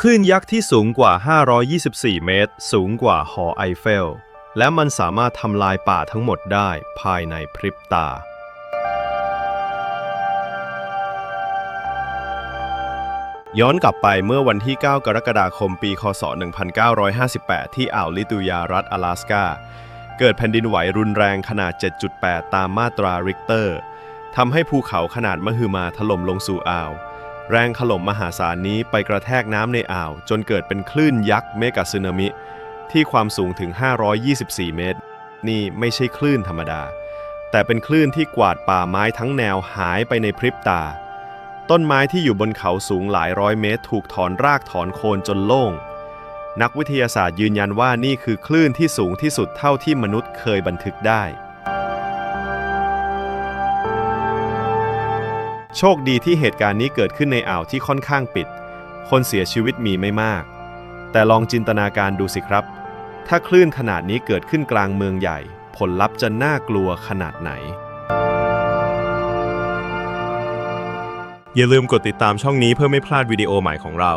คลื่นยักษ์ที่สูงกว่า 524 เมตร สูงกว่าหอไอเฟล และมันสามารถทำลายป่าทั้งหมดได้ภายในพริบตา ย้อนกลับไปเมื่อวันที่ 9 กรกฎาคมปี คศ 1958 ที่อ่าวลิตูยารัฐ阿拉สกา เกิดแผ่นดินไหวรุนแรงขนาด 7.8 ตามมาตราริกเตอร์ทำให้ภูเขาขนาดมหึมาถล่มลงสู่อ่าว แรงถล่มมหาศาลนี้ไปกระแทกน้ำในอ่าว จนเกิดเป็นคลื่นยักษ์เมกะสึนามิ ที่ความสูงถึง 524 เมตร นี่ไม่ใช่คลื่นธรรมดา แต่เป็นคลื่นที่กวาดป่าไม้ทั้งแนวหายไปในพริบตา ต้นไม้ที่อยู่บนเขาสูงหลายร้อยเมตร ถูกถอนรากถอนโคนจนโล่ง นักวิทยาศาสตร์ยืนยันว่านี่คือคลื่นที่สูงที่สุดเท่าที่มนุษย์เคยบันทึกได้ โชคดีที่เหตุการณ์นี้เกิดขึ้นในอ่าวที่ค่อนข้างปิด คนเสียชีวิตมีไม่มาก แต่ลองจินตนาการดูสิครับ ถ้าคลื่นขนาดนี้เกิดขึ้นกลางเมืองใหญ่ ผลลัพธ์จะน่ากลัวขนาดไหน อย่าลืมกดติดตามช่องนี้เพื่อไม่พลาดวิดีโอใหม่ของเรา